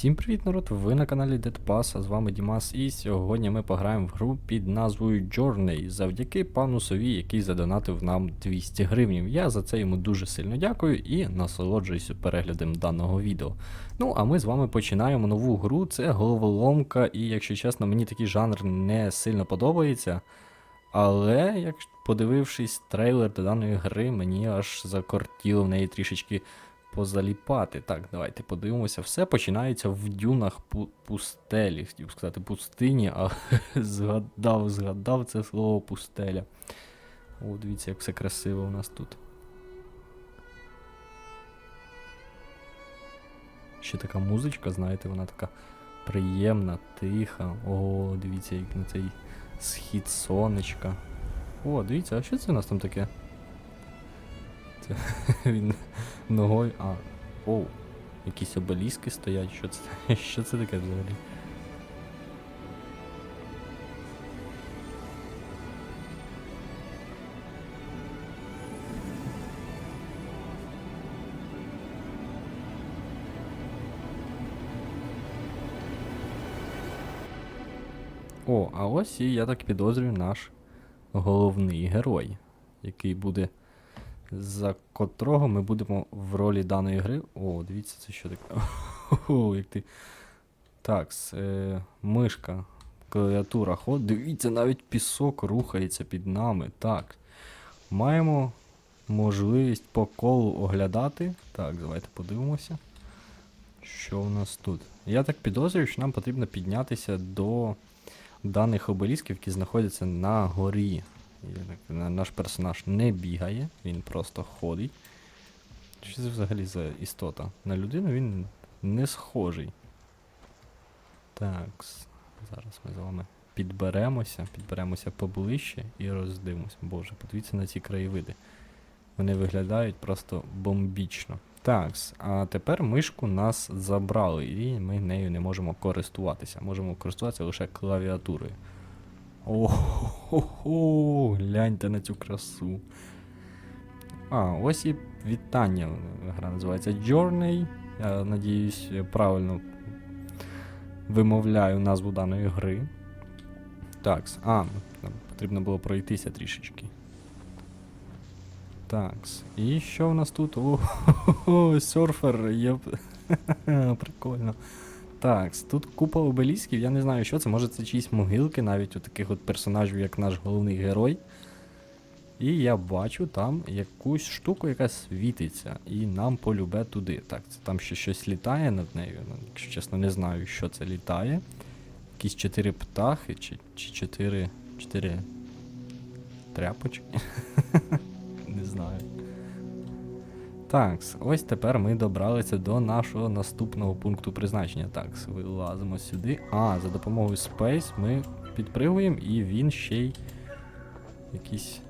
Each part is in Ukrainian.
Всім привіт, народ! Ви на каналі Pass, а з вами Дімас, і сьогодні ми пограємо в гру під назвою Journey завдяки пану Сові, який задонатив нам 200 гривнів. Я за це йому дуже сильно дякую і насолоджуюся переглядом даного відео. Ну, а ми з вами починаємо нову гру, це головоломка, і якщо чесно, мені такий жанр не сильно подобається. Але, як подивившись трейлер до даної гри, мені аж закортіло в неї трішечки позаліпати. Так, давайте подивимося. Все починається в дюнах пу- пустелі. Хотів сказати пустині, а згадав, згадав це слово пустеля. О, дивіться, як все красиво у нас тут. Ще така музичка, знаєте, вона така приємна, тиха. О, дивіться, як на цей схід сонечка. О, дивіться, а що це у нас там таке? Це він ногою. А. Оу. Якісь обеліски стоять. Що це? Що це таке взагалі? О, а ось і я так підозрюю наш головний герой, який буде за котрого ми будемо в ролі даної гри. О, дивіться, це що таке. О, як ти. Так, е, мишка, клавіатура, ход. Дивіться, навіть пісок рухається під нами. Так. Маємо можливість по колу оглядати. Так, давайте подивимося. Що у нас тут? Я так підозрюю, що нам потрібно піднятися до даних обелісків, які знаходяться на горі. Наш персонаж не бігає, він просто ходить. Що це взагалі за істота? На людину він не схожий. Так, зараз ми з вами підберемося, підберемося поближче і роздивимося. Боже, подивіться на ці краєвиди. Вони виглядають просто бомбічно. Так, а тепер мишку нас забрали, і ми нею не можемо користуватися. Можемо користуватися лише клавіатурою. Ого, гляньте на цю красу. А, ось і вітання. Гра називається Journey. Я надіюсь, правильно вимовляю назву даної гри. Так, а, нам потрібно було пройтися трішечки. Такс. І що в нас тут? О, серфер, є. Прикольно. Так, тут купа обелісків, я не знаю, що це, може це чиїсь могилки, навіть у таких от персонажів, як наш головний герой. І я бачу там якусь штуку, яка світиться, і нам полюбе туди. Так, це там ще щось літає над нею. Ну, якщо чесно, не знаю, що це літає. Якісь чотири птахи, чи, чи чотири. чотири тряпочки. Не знаю. Так, ось тепер ми добралися до нашого наступного пункту призначення. Так, вилазимо сюди. А, за допомогою Space ми підпригуємо і він ще й якийсь.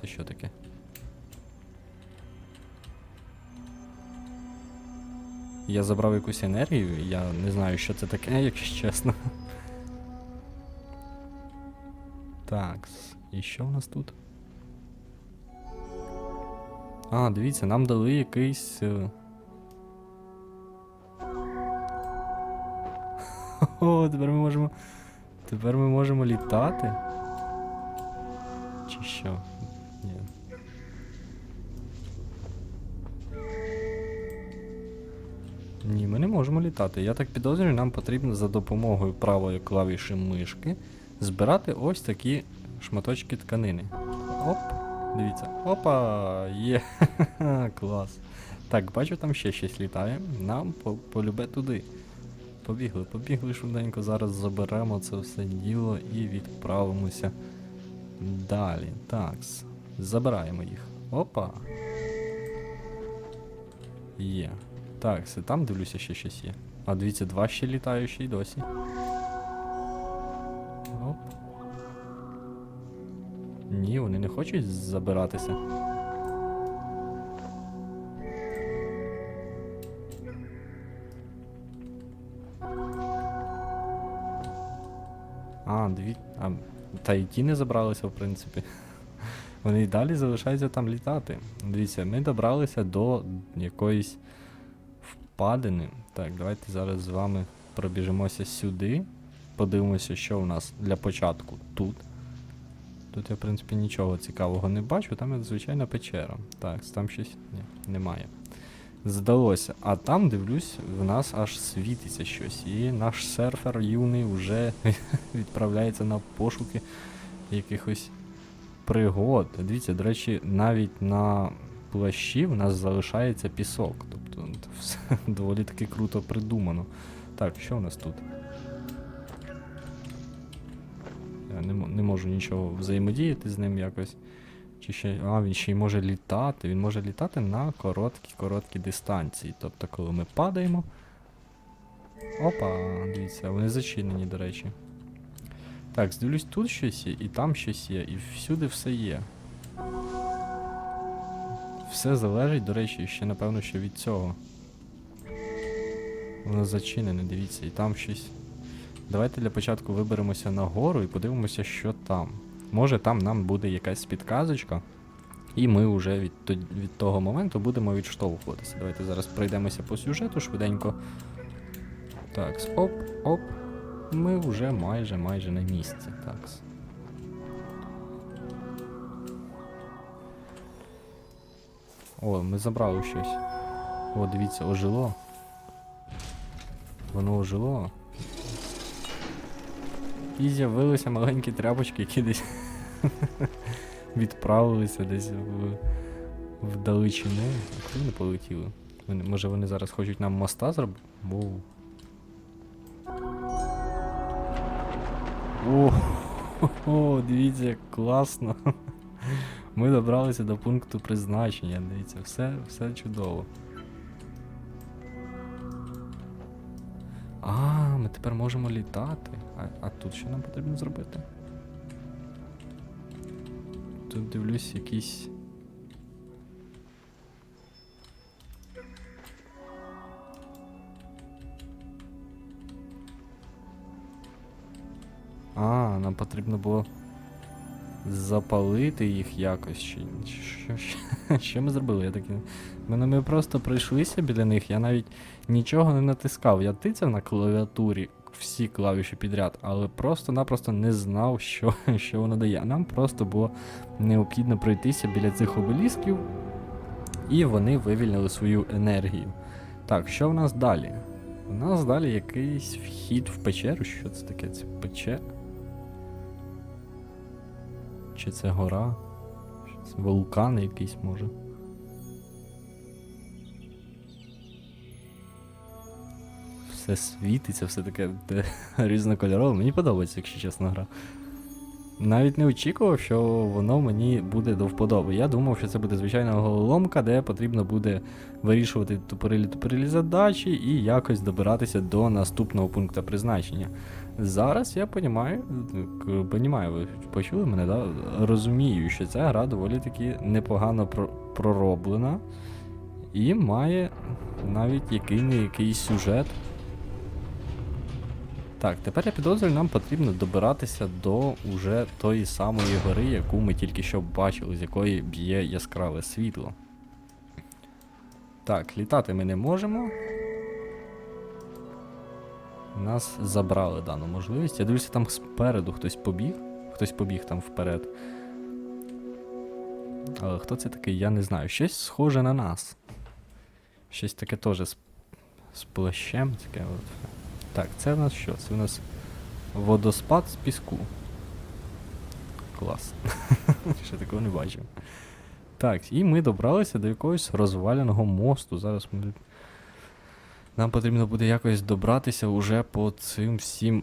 Це що таке? Я забрав якусь енергію, я не знаю, що це таке, якщо чесно. Так, і що в нас тут? А, дивіться, нам дали якийсь. е, О, тепер ми можемо. Тепер ми можемо літати. Чи що? Ні. Ні, ми не можемо літати. Я так підозрюю, нам потрібно за допомогою правої клавіші мишки збирати ось такі шматочки тканини. Оп, дивіться. Опа! Є. Клас. Так, бачу, там ще щось літає. Нам по- полюбе туди. Побігли, побігли швиденько, зараз заберемо це все діло і відправимося далі. Так, забираємо їх. Опа. Є. Так, це там дивлюся, ще щось є. А дивіться, два ще літаючі й досі. Ні, вони не хочуть забиратися. А, дві. А, та й ті не забралися, в принципі. Вони й далі залишаються там літати. Дивіться, ми добралися до якоїсь впадини. Так, давайте зараз з вами пробіжимося сюди. Подивимося, що у нас для початку тут. Тут я, в принципі, нічого цікавого не бачу, там є звичайна печера. Так, там щось. Ні, немає. Здалося. А там, дивлюсь, в нас аж світиться щось. І наш серфер юний вже відправляється на пошуки якихось пригод. Дивіться, до речі, навіть на плащі в нас залишається пісок. Тобто все доволі таки круто придумано. Так, що у нас тут? Не, не можу нічого взаємодіяти з ним якось. Чи ще. А, він ще й може літати. Він може літати на короткі короткі дистанції. Тобто, коли ми падаємо. Опа, дивіться, вони зачинені, до речі. Так, здивлюсь, тут щось є, і там щось є, і всюди все є. Все залежить, до речі, ще напевно, що від цього. Воно зачинене, дивіться, і там щось. Давайте для початку виберемося нагору і подивимося, що там. Може там нам буде якась підказочка, і ми вже від, від того моменту будемо відштовхуватися. Давайте зараз пройдемося по сюжету швиденько. Так, оп, оп. Ми вже майже майже на місці. Так. О, ми забрали щось. О, дивіться, ожило. Воно ожило. І з'явилися маленькі тряпочки, які десь відправилися десь в, вдалечину. А куди вони полетіли? Вони, може вони зараз хочуть нам моста зробити? Воу. О, дивіться, як класно. Ми добралися до пункту призначення. Дивіться, все, все чудово. Тепер можемо літати. А, а тут що нам потрібно зробити? Тут дивлюсь якісь. А, нам потрібно було запалити їх якось. Чи, що, що, що ми зробили? Я таки. Мене ми просто пройшлися біля них, я навіть нічого не натискав. Я тицяв на клавіатурі всі клавіші підряд, але просто-напросто не знав, що, що воно дає. Нам просто було необхідно пройтися біля цих обелісків, і вони вивільнили свою енергію. Так, що в нас далі? У нас далі якийсь вхід в печеру. Що це таке? Це печера? Чи це гора? Вулкан якийсь може? Все світиться, все таке різнокольорове. Мені подобається, якщо чесно, гра. Навіть не очікував, що воно мені буде до вподоби. Я думав, що це буде звичайна головоломка, де потрібно буде вирішувати тупорилі тупорилі задачі і якось добиратися до наступного пункту призначення. Зараз я понімаю, понімаю, ви почули мене, да? розумію, що ця гра доволі таки непогано про- пророблена і має навіть який не якийсь сюжет. Так, тепер я підозрюю, нам потрібно добиратися до уже тої самої гори, яку ми тільки що бачили, з якої б'є яскраве світло. Так, літати ми не можемо. Нас забрали дану можливість. Я дивлюся, там спереду хтось побіг. Хтось побіг там вперед. Але хто це такий, я не знаю. Щось схоже на нас. Щось таке теж з, з плащем. Таке от. Так, це в нас що? Це в нас водоспад з піску. Клас. Ще такого не бачив. Так, і ми добралися до якогось розваленого мосту. Зараз ми. Нам потрібно буде якось добратися уже по цим всім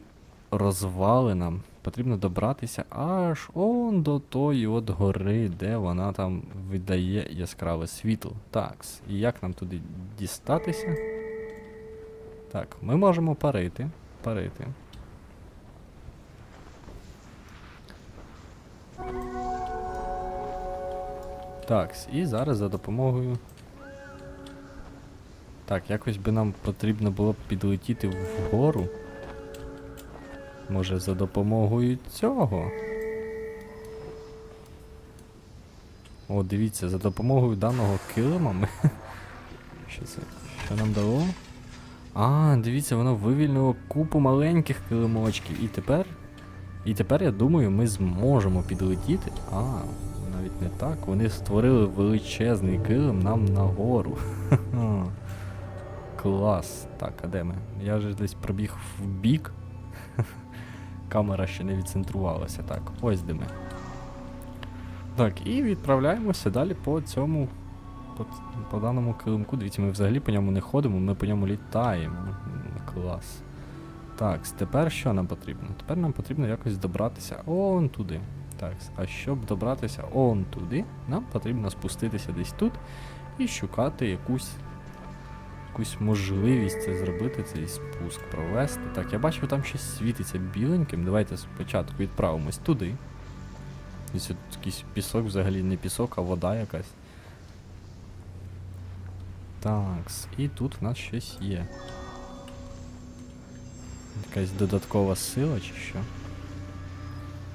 розвалинам. Потрібно добратися аж он до тої от гори, де вона там видає яскраве світло. Так, і як нам туди дістатися? Так, ми можемо парити. Парити. Так, і зараз за допомогою. Так, якось би нам потрібно було б підлетіти вгору. Може, за допомогою цього. О, дивіться, за допомогою даного килима ми. Що це? Що нам дало? А, дивіться, воно вивільнило купу маленьких килимочків. І тепер. І тепер, я думаю, ми зможемо підлетіти. А, навіть не так. Вони створили величезний килим нам нагору. Клас. Так, а де ми? Я вже десь пробіг в бік. Камера ще не відцентрувалася. Так, ось де ми. Так, і відправляємося далі по цьому. По, по даному килимку. Дивіться, ми взагалі по ньому не ходимо, ми по ньому літаємо. Клас. Так, тепер що нам потрібно? Тепер нам потрібно якось добратися он туди. Так, а щоб добратися он туди, нам потрібно спуститися десь тут і шукати якусь якусь можливість це зробити, цей спуск провести. Так, я бачу, там щось світиться біленьким. Давайте спочатку відправимось туди. Ось якийсь пісок, взагалі не пісок, а вода якась. Такс, і тут в нас щось є. Якась додаткова сила чи що.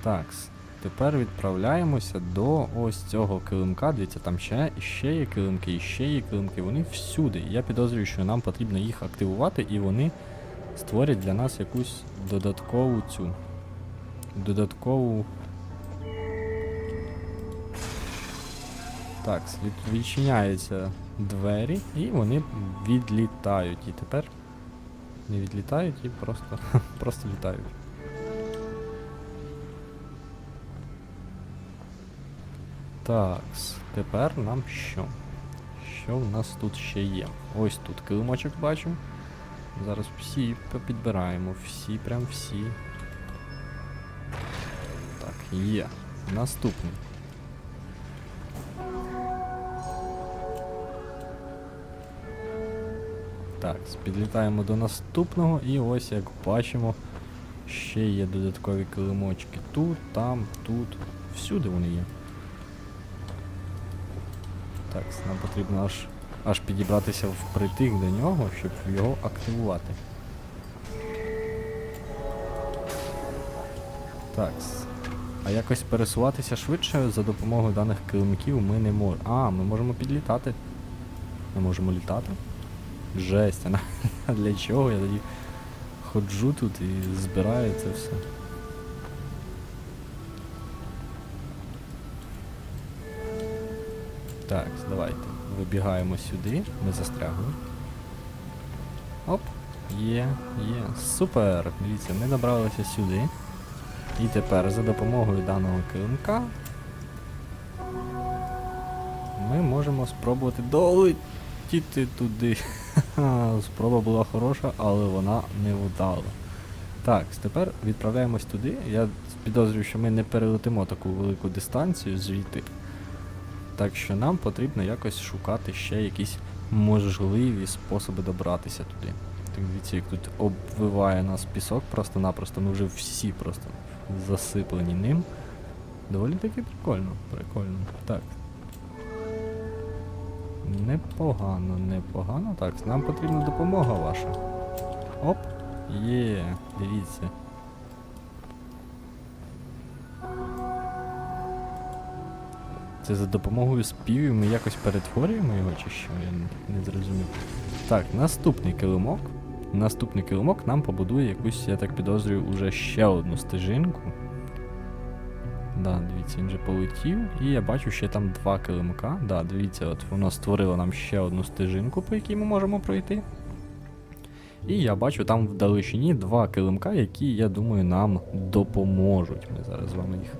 Такс. Тепер відправляємося до ось цього килимка. Дивіться, там ще, ще є килимки, і ще є килимки. Вони всюди. Я підозрюю, що нам потрібно їх активувати, і вони створять для нас якусь додаткову цю. Додаткову. Так, від- відчиняються двері, і вони відлітають. І тепер не відлітають і просто, просто літають. Так, тепер нам що? Що в нас тут ще є? Ось тут килимочок бачу. Зараз всі підбираємо, всі, прям всі. Так, є. Наступний. Так, підлітаємо до наступного і ось як бачимо, ще є додаткові килимочки. Тут, там, тут. Всюди вони є. Так, нам потрібно аж, аж підібратися впритик до нього, щоб його активувати. Так. А якось пересуватися швидше за допомогою даних килимків ми не можемо. А, ми можемо підлітати. Ми можемо літати. Жесть, а для чого я тоді ходжу тут і збираю це все. Так, давайте. Вибігаємо сюди, ми застрягли. Оп, є, є. Супер! Дивіться, ми добралися сюди. І тепер за допомогою даного килимка ми можемо спробувати долетіти туди. Спроба була хороша, але вона не вдала. Так, тепер відправляємось туди. Я підозрюю, що ми не перелетимо таку велику дистанцію звідти. Так що нам потрібно якось шукати ще якісь можливі способи добратися туди. Так дивіться, як тут обвиває нас пісок просто-напросто. Ми вже всі просто засиплені ним. Доволі таки прикольно, прикольно. Так. Непогано, непогано. Так, нам потрібна допомога ваша. Оп! Є, дивіться. Це за допомогою співів ми якось перетворюємо його чи що? Я не, зрозумів. Так, наступний килимок. Наступний килимок нам побудує якусь, я так підозрюю, уже ще одну стежинку. Да, дивіться, він же полетів. І я бачу ще там два килимка. Да, дивіться, от воно створило нам ще одну стежинку, по якій ми можемо пройти. І я бачу там в далечині два килимка, які, я думаю, нам допоможуть. Ми зараз з вами їх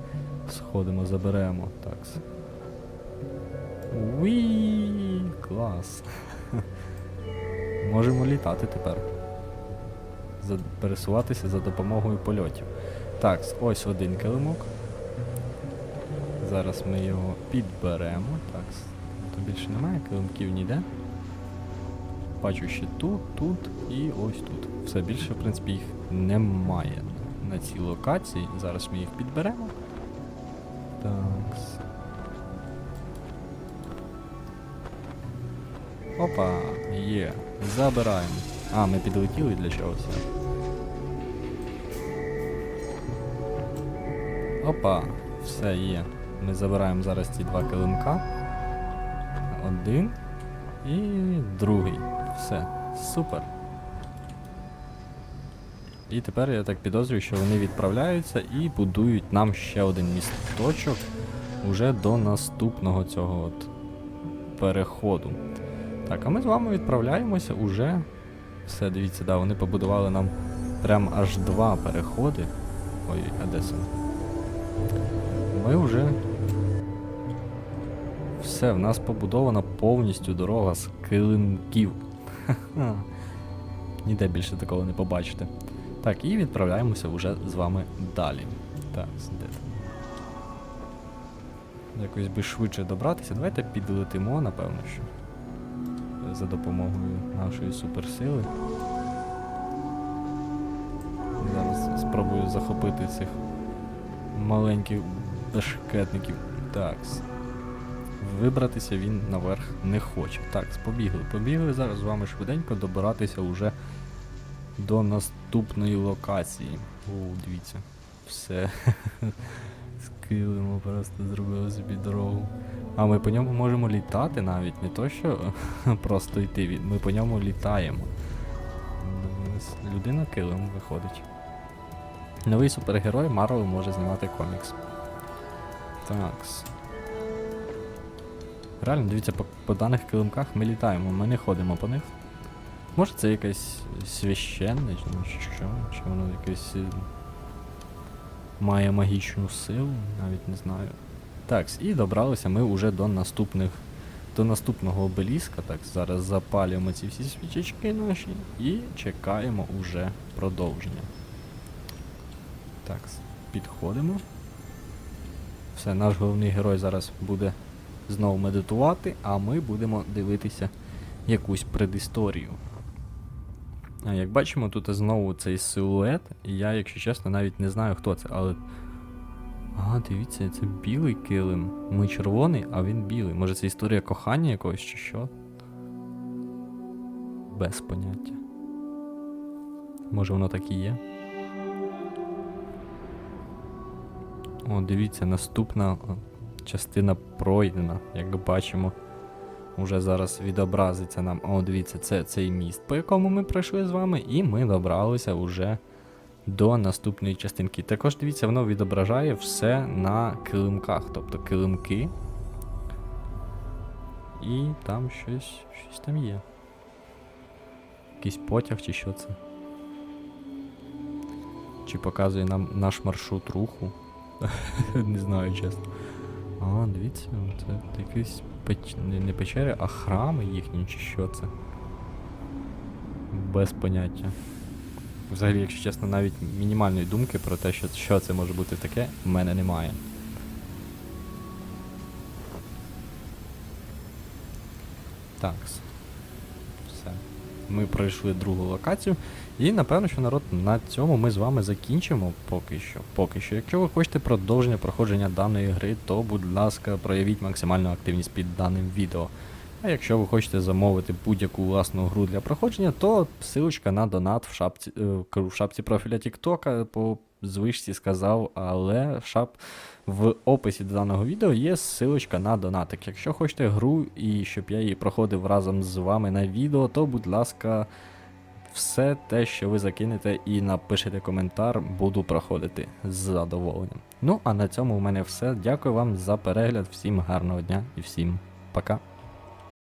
сходимо, заберемо. Так. Уі, клас. Можемо літати тепер. Пересуватися за допомогою польотів. Так, ось один килимок. Зараз ми його підберемо. Так, тут більше немає килимків ніде. Бачу ще тут, тут і ось тут. Все більше, в принципі, їх немає на цій локації. Зараз ми їх підберемо. Так. Опа, є. Забираємо. А, ми підлетіли для чогось. Опа, все є. Ми забираємо зараз ці два килимка. Один і другий. Все. Супер. І тепер я так підозрюю, що вони відправляються і будують нам ще один місточок уже до наступного цього от переходу. Так, а ми з вами відправляємося уже. Все, дивіться, да, вони побудували нам прям аж два переходи. Ой, а де це? Ми вже. Все, в нас побудована повністю дорога з килимків. Ніде більше такого не побачите. Так, і відправляємося вже з вами далі. Так, там? Якось би швидше добратися. Давайте підлетимо, напевно, що. За допомогою нашої суперсили. Зараз спробую захопити цих маленьких бешкетників. Так. Вибратися він наверх не хоче. Так, побігли. Побігли зараз з вами швиденько добиратися уже до наступної локації. О, дивіться. Все. Скилимо, просто зробили собі дорогу. А ми по ньому можемо літати навіть, не то що просто йти. Ми по ньому літаємо. Людина килим виходить. Новий супергерой Марвел може знімати комікс. Такс. Реально, дивіться, по, по даних килимках ми літаємо, ми не ходимо по них. Може це якесь священне, чи що? Чи воно якесь. е, Має магічну силу, навіть не знаю. Так, і добралися ми вже до наступних. До наступного обеліска. Так, зараз запалюємо ці всі свічечки наші і чекаємо уже продовження. Так, підходимо. Все, наш головний герой зараз буде знову медитувати, а ми будемо дивитися якусь предісторію. А як бачимо, тут знову цей силует, і я, якщо чесно, навіть не знаю, хто це, але. Ага, дивіться, це білий килим. Ми червоний, а він білий. Може це історія кохання якогось чи що? Без поняття. Може воно так і є. О, дивіться, наступна частина пройдена, як бачимо. Уже зараз відобразиться нам. О, дивіться, це цей міст, по якому ми пройшли з вами, і ми добралися уже до наступної частинки. Також дивіться, воно відображає все на килимках, тобто килимки. І там щось, щось там є. Якийсь потяг чи що це. Чи показує нам наш маршрут руху. Не знаю, чесно. А, дивіться, це якісь печ... не, печери, а храми їхні, чи що це. Без поняття. Взагалі, якщо чесно, навіть мінімальної думки про те, що, що це може бути таке, в мене немає. Так. Все. Ми пройшли другу локацію. І напевно, що народ на цьому ми з вами закінчимо поки що. Поки що. Якщо ви хочете продовження проходження даної гри, то будь ласка, проявіть максимальну активність під даним відео. А якщо ви хочете замовити будь-яку власну гру для проходження, то ссылочка на донат в шапці, е, в шапці профіля TikTok по звичці сказав, але шап... в описі до даного відео є ссылочка на донатик. Якщо хочете гру і щоб я її проходив разом з вами на відео, то будь ласка, все те, що ви закинете і напишете коментар, буду проходити з задоволенням. Ну а на цьому в мене все. Дякую вам за перегляд, всім гарного дня і всім пока.